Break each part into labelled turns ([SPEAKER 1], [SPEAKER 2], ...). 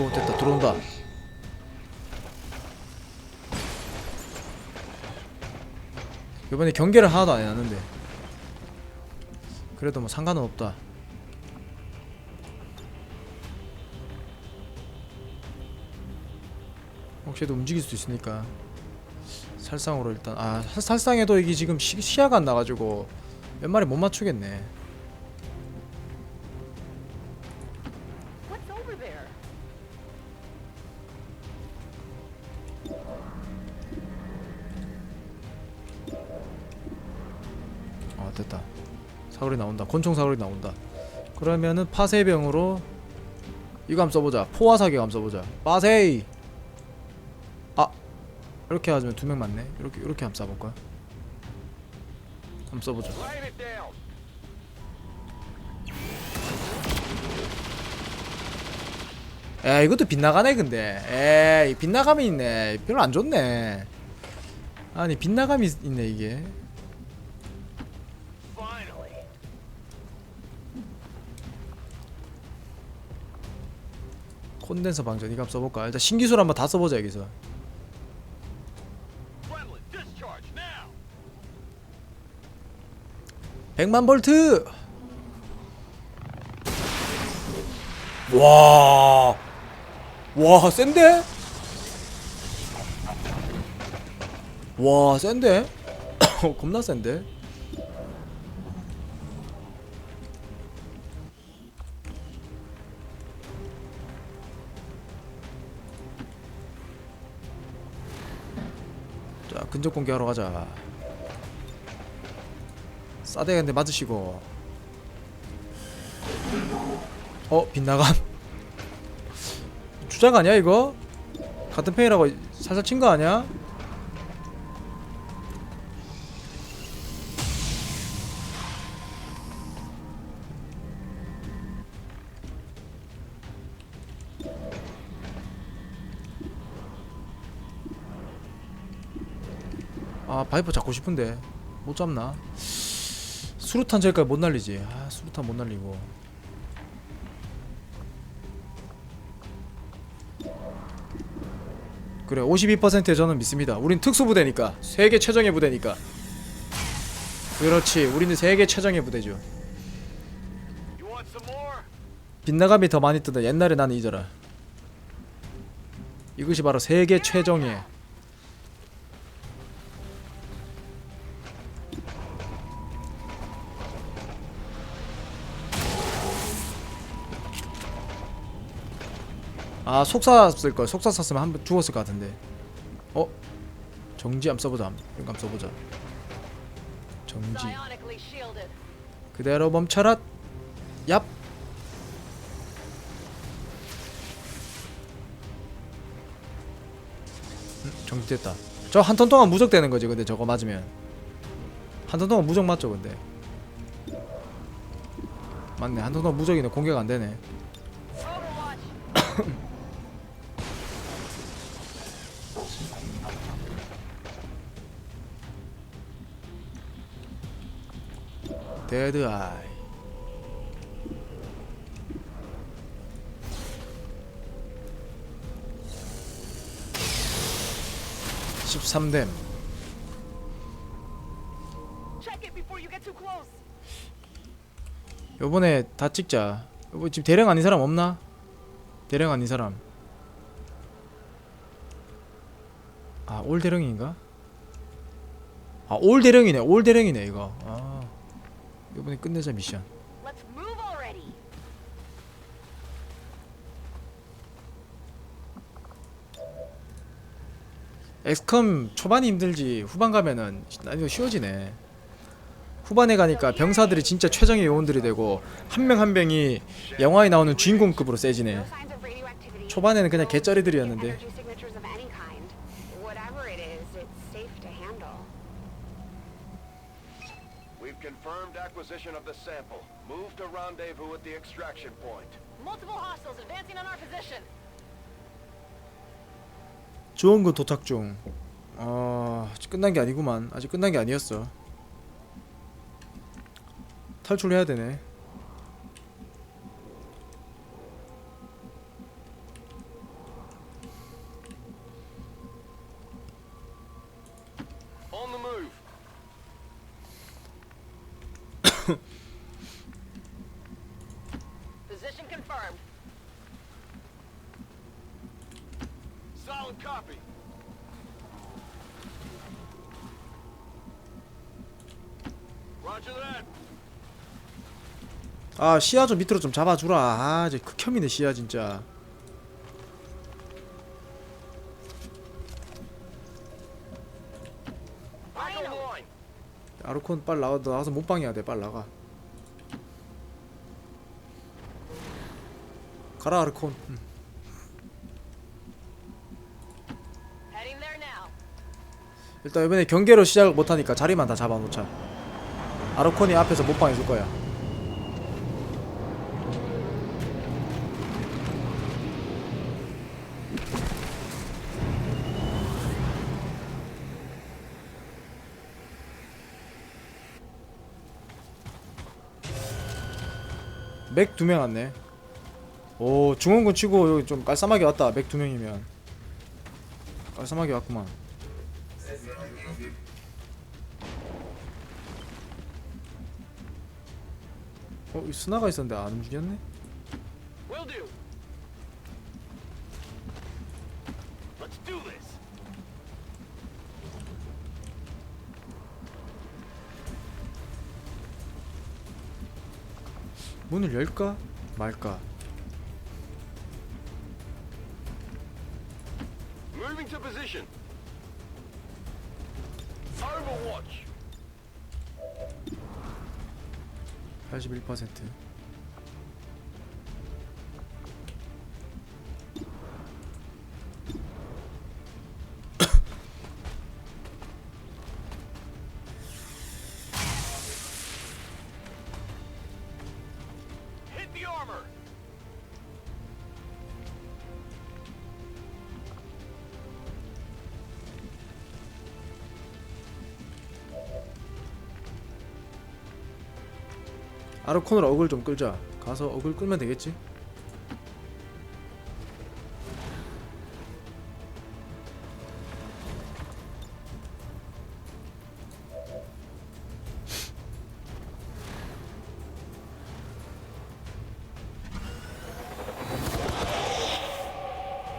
[SPEAKER 1] 오 됐다. 들어온다. 이번에 경계를 하나도 안 해놨는데. 그래도 뭐 상관은 없다. 혹시도 움직일 수 있으니까. 살상으로 일단 아 살- 살상해도 이게 지금 시, 시야가 안 나가지고 몇 마리 못 맞추겠네 됐다. 사거리 나온다. 권총 사거리 나온다. 그러면은 파쇄병으로 이거 한번 써보자. 포화사기 한번 써보자. 빠세이 아! 이렇게 하면 두 명 맞네. 이렇게 이렇게 한번 써볼까 한번 써보자. 에 이것도 빗나가네 근데. 에이 빗나감이 있네. 별로 안 좋네. 아니 빗나감이 있- 있네 이게 콘덴서 방전 이거 한번 써볼까 일단 신기술 한번 다 써보자 여기서. 100만 볼트 와. 와, 센데? 와, 센데? 겁나 센데? 근접 공개하러 가자. 싸대기한테 맞으시고 어 빗나감 주작 아니야 이거? 같은 편이라고 살살 친 거 아니야? 아 바이퍼 잡고 싶은데. 못 잡나? 수류탄 저기까지 못 날리지. 아 수류탄 못 날리고. 그래 52%에 저는 믿습니다. 우린 특수부대니까. 세계 최정예 부대니까. 그렇지 우리는 세계 최정예 부대죠? 빗나감이 더 많이 뜨다 옛날에 나는 잊어라. 이것이 바로 세계 최정예 아 속사 쓸걸. 속사 썼으면 한 번 죽었을 것 같은데. 어? 정지 한번 써보자. 한번 써보자. 정지. 그대로 멈춰라. 얍. 음, 정지됐다. 저 한 턴 동안 무적 되는 거지 근데 저거 맞으면. 한 턴 동안 무적 맞죠 근데. 맞네. 한 턴 동안 무적이네. 공격 안 되네 데드 아이 (13댐)
[SPEAKER 2] Check it before you get too close.
[SPEAKER 1] 요번에 다 찍자 요거 지금 대령 아닌 사람 없나? 대령 아닌 사람 아올 대령인가? 아올 대령이네 올 대령이네 이거 아 요번에 끝내자 미션. 엑스컴 초반이 힘들지 후반 가면은 난이도 쉬워지네 후반에 가니까 병사들이 진짜 최정의 요원들이 되고 한 명 한 명이 영화에 나오는 주인공급으로 세지네. 초반에는 그냥 개쩌리들이었는데
[SPEAKER 3] acquisition of the sample. Move to rendezvous at the extraction point.
[SPEAKER 2] Multiple hostiles advancing on our position.
[SPEAKER 1] 지원군 도착 중. 아, 아직 끝난 게 아니구만. 아직 끝난 게 아니었어. 탈출해야 되네.
[SPEAKER 3] On the move.
[SPEAKER 2] Position confirmed.
[SPEAKER 3] Solid copy. Roger that.
[SPEAKER 1] 아 시야 좀 밑으로 좀 잡아주라. 아 이제 극혐이네 시야 진짜. 아르콘 빨리 나가 나가서 몸빵해야 돼 빨리 나가. 가라 아르콘.
[SPEAKER 2] now.
[SPEAKER 1] 일단 이번에 경계로 시작을 못하니까 자리만 다 잡아놓자. 아르콘이 앞에서 몸빵해줄 거야 맥 두 명 왔네. 오 중원군 치고 여기 좀 깔쌈하게 왔다 맥 두 명이면. 깔쌈하게 왔구만. 어, 이 스나가 있었는데 안 움직였네?
[SPEAKER 3] Will do. Let's do this.
[SPEAKER 1] 문을 열까? 말까?
[SPEAKER 3] Moving to position. Overwatch.
[SPEAKER 1] 81%
[SPEAKER 3] Hit
[SPEAKER 1] 아르콘으로 어글 좀 끌자. 가서 어글 끌면 되겠지?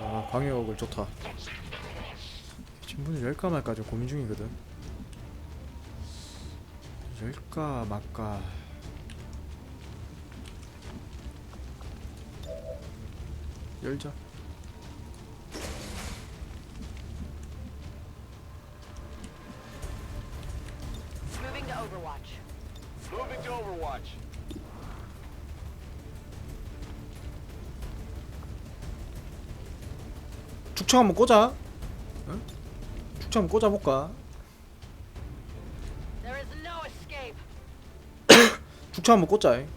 [SPEAKER 1] 아 광역 어글 좋다. 문을 열까 말까 좀 고민 중이거든. 열까 말까 열자
[SPEAKER 2] Moving to Overwatch.
[SPEAKER 3] Moving to Overwatch.
[SPEAKER 1] 축청 한번 꽂아 응? 축청 한번 꽂아볼까
[SPEAKER 2] There is no escape.
[SPEAKER 1] 축청 한번 꽂자 잉.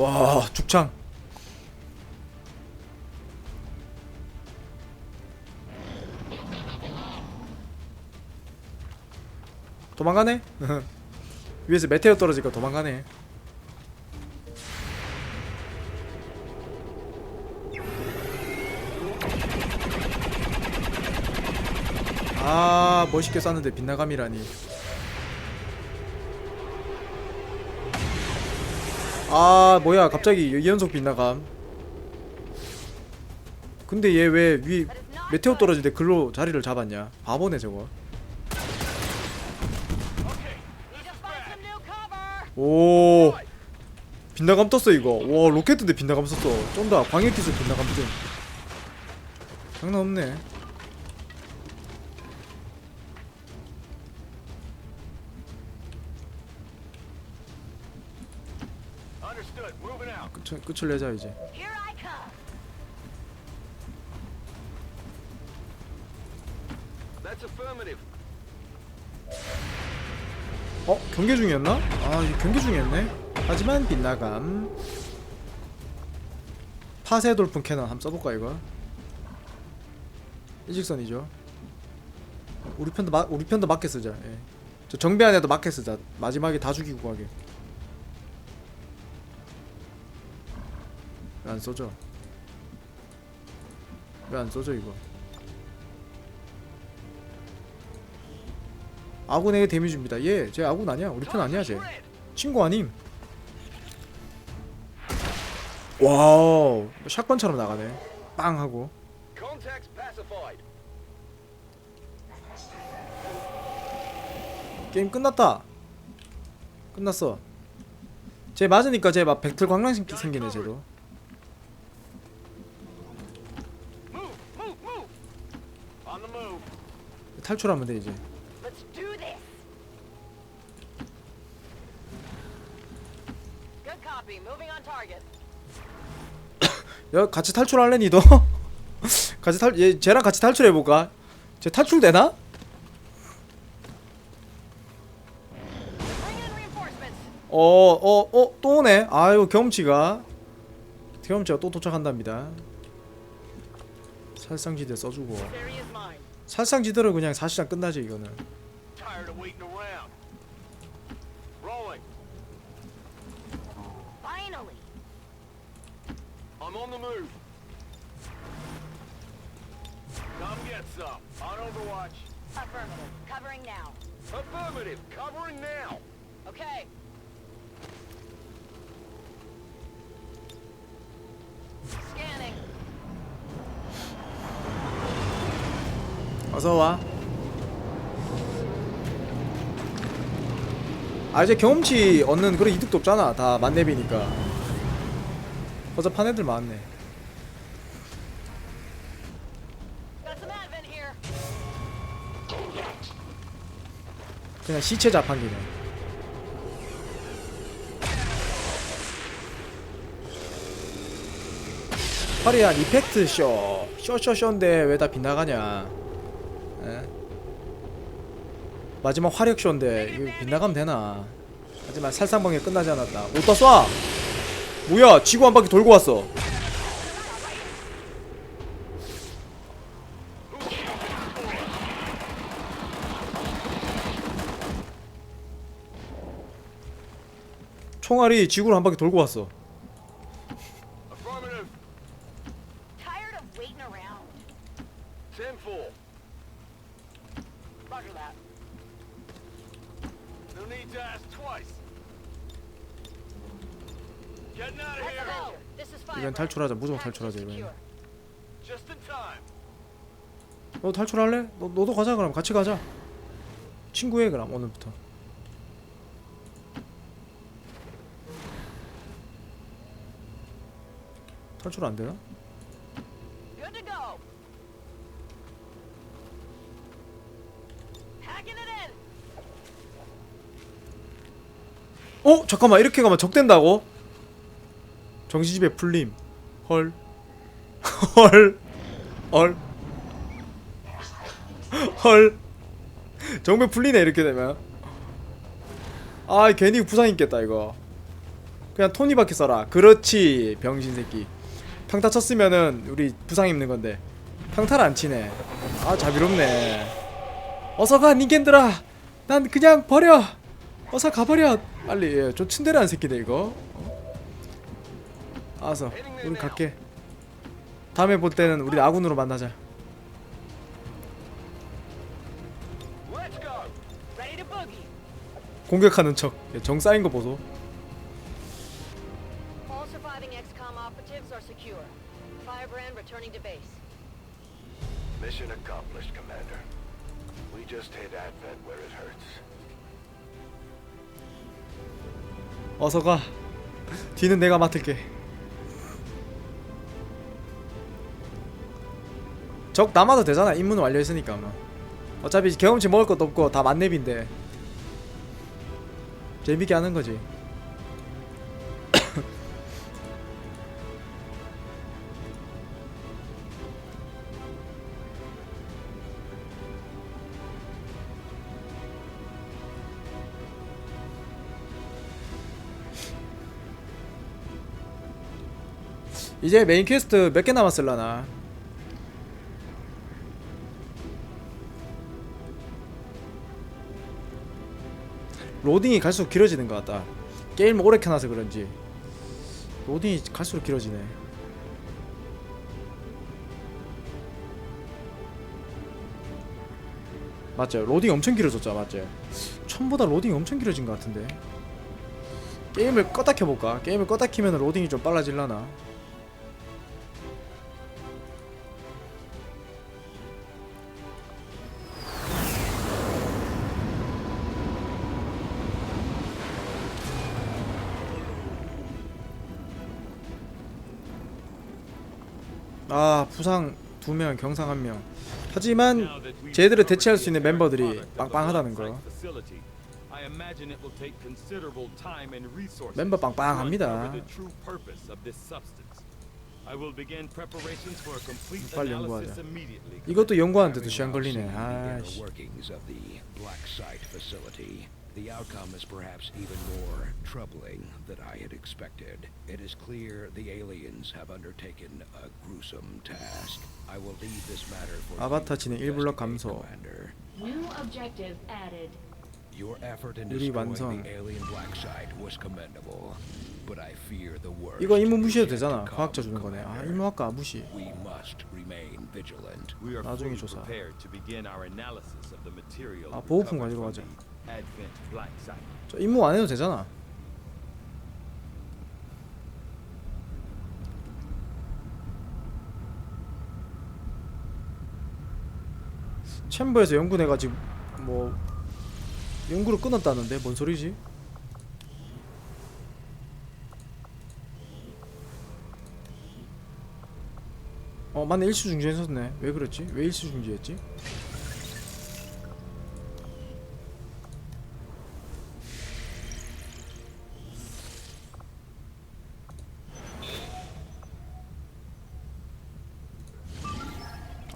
[SPEAKER 1] 와 죽창. 도망가네? 위에서 메테오 떨어지니까 도망가네. 아 멋있게 쐈는데 빗나감이라니 아 뭐야 갑자기 이연속 빗나감. 근데 얘 왜 위 메테오 떨어질 때 글로 자리를 잡았냐? 바보네 저거. 오 빗나감 떴어 이거. 와 로켓인데 빗나감 썼어. 쩐다 광역기술 빗나감 뜬 장난 없네 끝을, 끝을 내자 이제. 어? 경계 중이었나? 아 경계 중이었네. 하지만 빗나감. 파세 돌풍 캐논 한번 써볼까 이거? 일직선이죠. 우리 편도 마, 우리 편도 맞게 쓰자. 예. 저 정배 안에도 맞게 쓰자. 마지막에 다 죽이고 가게 안 써져? 왜 안 써져 이거? 아군에게 데미지입니다. 얘쟤 예, 아군 아니야. 우리 편 아니야 쟤. 친구 아님. 와우 샷건처럼 나가네. 빵 하고. 게임 끝났다. 끝났어. 쟤 맞으니까 쟤막 벡틀 광랑 생기네 쟤도. 탈출하면 돼 이제
[SPEAKER 2] Let's do this. Good copy. Moving on target.
[SPEAKER 1] 야 같이 탈출할래 니도? 같이 탈 얘 쟤랑 같이 탈출해 볼까? 쟤 탈출 되나?
[SPEAKER 2] Bring in reinforcements.
[SPEAKER 1] 어 어 어 또 오네. 아유 경험치가 경험치가 또 도착한답니다. 살상지대 써주고
[SPEAKER 2] Theory is mine.
[SPEAKER 1] 살상지대로 그냥 사실상 끝나지 이거는.
[SPEAKER 2] Affirmative. Covering now.
[SPEAKER 3] Affirmative. Covering now.
[SPEAKER 2] Okay.
[SPEAKER 1] 어서 와. 아 이제 경험치 얻는 그런 이득도 없잖아. 다 만렙이니까. 허접한 애들 많네. 그냥 시체 자판기네. 화려한 이펙트 쇼, 쇼쇼쇼인데 왜 다 빗나가냐? 에? 마지막 화력 쇼인데 이거 빗나가면 되나? 하지만 살상방에 끝나지 않았다. 오다 쏴! 뭐야? 지구 한 바퀴 돌고 왔어. 총알이 지구를 한 바퀴 돌고 왔어.
[SPEAKER 3] Affirmative.
[SPEAKER 2] Tired of waiting around.
[SPEAKER 3] Ten full.
[SPEAKER 2] Roger that.
[SPEAKER 3] No need to ask twice. Getting out of
[SPEAKER 2] Let's
[SPEAKER 3] here.
[SPEAKER 2] go. This is fire.
[SPEAKER 1] 이번 탈출하자. 무조건 탈출하자
[SPEAKER 3] time.
[SPEAKER 1] 너 탈출할래? 너 너도 가자 그럼 같이 가자. 친구해 그럼 오늘부터. 탈출 안 되나? 어 잠깐만 이렇게 가면 적된다고? 정시집에 풀림. 헐. 헐. 헐. 헐. 정배 풀리네 이렇게 되면. 아 괜히 부상 있겠다 이거. 그냥 토니밖에 써라. 그렇지 병신 새끼. 평타 쳤으면은 우리 부상 입는 건데 평타를 안 치네. 아 자비롭네. 어서 가 닌겐들아. 난 그냥 버려. 어서 가버려. 빨리 예, 저 츤데레한 새끼네 이거. 어? 알았어. 우리 갈게. 다음에 볼 때는 우리 아군으로 만나자. 공격하는 척. 예, 정 쌓인 거 보소. 어서 가. 뒤는 내가 맡을게. 적 남아도 되잖아. 임무 완료 했으니까 뭐. 어차피 경험치 먹을 것도 없고 다 만렙인데. 재밌게 하는 거지. 이제 메인 퀘스트 몇 개 남았을라나? 로딩이 갈수록 길어지는 것 같다. 게임 오래 켜놔서 그런지 로딩이 갈수록 길어지네. 맞죠? 로딩 엄청 길어졌죠, 맞죠? 처음보다 로딩 엄청 길어진 것 같은데. 게임을 껐다 켜볼까? 게임을 껐다 키면 로딩이 좀 빨라질라나? 아 부상 두 명, 경상 한 명. 하지만 쟤들을 대체할 수 있는 멤버들이 빵빵하다는 거. 멤버 빵빵합니다. 빨리 연구하자. 이것도 연구하는데도 시간 걸리네. 아씨.
[SPEAKER 4] workings of the black site facility. The outcome is perhaps even more troubling than I had expected. It is clear the aliens have undertaken a gruesome task. I will leave this matter for you
[SPEAKER 1] 아바타
[SPEAKER 4] to
[SPEAKER 1] 진행 1블럭
[SPEAKER 4] investigate,
[SPEAKER 1] 감소.
[SPEAKER 4] Commander.
[SPEAKER 5] New objective added.
[SPEAKER 4] Your effort in
[SPEAKER 1] 유리
[SPEAKER 4] destroying
[SPEAKER 1] 완성.
[SPEAKER 4] the alien black site was commendable, but I fear the worst.
[SPEAKER 1] 이거 임무 무시해도
[SPEAKER 4] is yet
[SPEAKER 1] 되잖아.
[SPEAKER 4] to come,
[SPEAKER 1] 과학자 주는 거네. 아
[SPEAKER 4] Commander.
[SPEAKER 1] 임무학과 무시.
[SPEAKER 4] We must remain vigilant.
[SPEAKER 6] We are
[SPEAKER 1] 나중에
[SPEAKER 6] fully
[SPEAKER 1] 조사.
[SPEAKER 6] prepared to begin our analysis of the material
[SPEAKER 1] 아, 보호품
[SPEAKER 6] recovered
[SPEAKER 1] 가지러
[SPEAKER 6] from
[SPEAKER 1] 가자. 저 임무 안 해도 되잖아. 챔버에서 연구 내가지고 뭐 연구를 끊었다는데 뭔 소리지? 어 맞네 일수 중지했었네 왜 그랬지? 왜 일수 중지했지?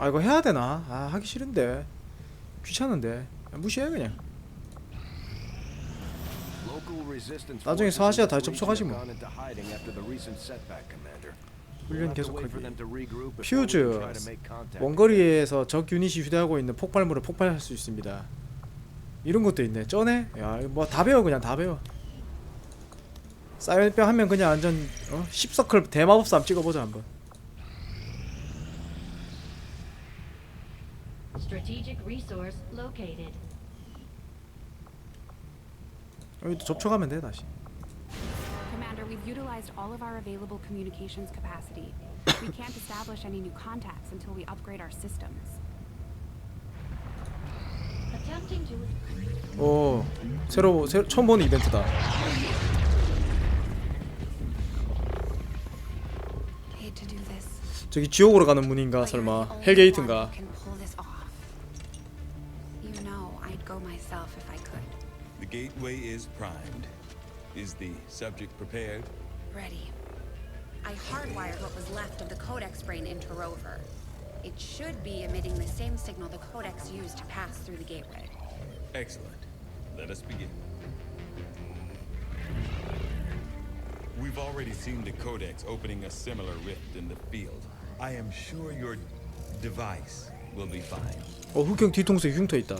[SPEAKER 1] 아 이거 해야 되나? 아 하기 싫은데 귀찮은데 야, 무시해 그냥 나중에 서아시아
[SPEAKER 3] in
[SPEAKER 1] 다
[SPEAKER 3] the region
[SPEAKER 1] 접촉하지 뭐. 훈련 계속하기 퓨즈. 원거리에서 적 유닛이 휴대하고 있는 폭발물을 폭발할 수 있습니다 이런 것도 있네 쩌네? 야뭐 다 배워 그냥 다 배워 사이언병 한명 그냥 완전 어? 10서클 대마법사 한번 찍어보자 한번
[SPEAKER 5] Strategic resource located.
[SPEAKER 1] 여기도 접촉하면 돼 다시
[SPEAKER 7] Commander, we've utilized all of our available communications capacity. we can't establish any new contacts until we upgrade our systems.
[SPEAKER 5] Attempting to
[SPEAKER 1] 오 새로, 새로 처음 보는 이벤트다
[SPEAKER 7] Hate to do this.
[SPEAKER 1] 저기 지옥으로 가는 문인가 설마 헬게이트인가
[SPEAKER 8] gateway is primed. Is the subject prepared?
[SPEAKER 7] Ready. I hardwired what was left of the Codex brain into Rover. It should be emitting the same signal the Codex used to pass through the gateway.
[SPEAKER 8] Excellent. Let us begin. We've already seen the Codex opening a similar rift in the field. I am sure your device will be fine.
[SPEAKER 1] 어 흑형 뒤통수에 흉터 있다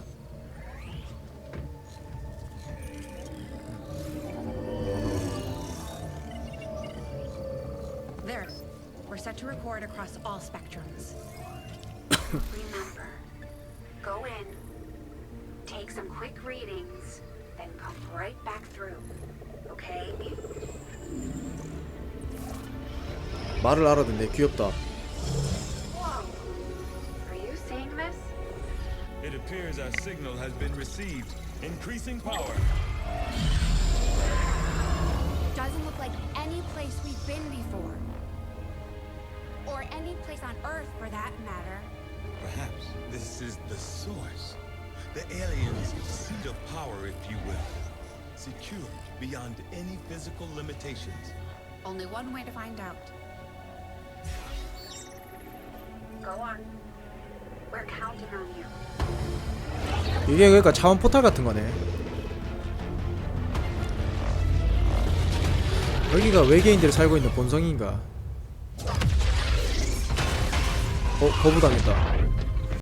[SPEAKER 7] set to record across all spectrums.
[SPEAKER 9] Remember, go in, take some quick readings, then come right back through. Okay?
[SPEAKER 1] 말을 알아듣네 귀엽다
[SPEAKER 9] Whoa. Are you seeing this?
[SPEAKER 8] It appears our signal has been received. Increasing power.
[SPEAKER 7] Doesn't look like any place we've been before. Or any place on Earth for that matter.
[SPEAKER 8] Perhaps this is the source. The aliens' seat of power, if you will. Secured beyond any physical limitations.
[SPEAKER 7] Only one way to find out.
[SPEAKER 9] Go on. We're counting on you.
[SPEAKER 1] 이게 그러니까 차원 포탈 같은 거네 여기가 외계인들이 살고 있는 본성인가 어 거부당했다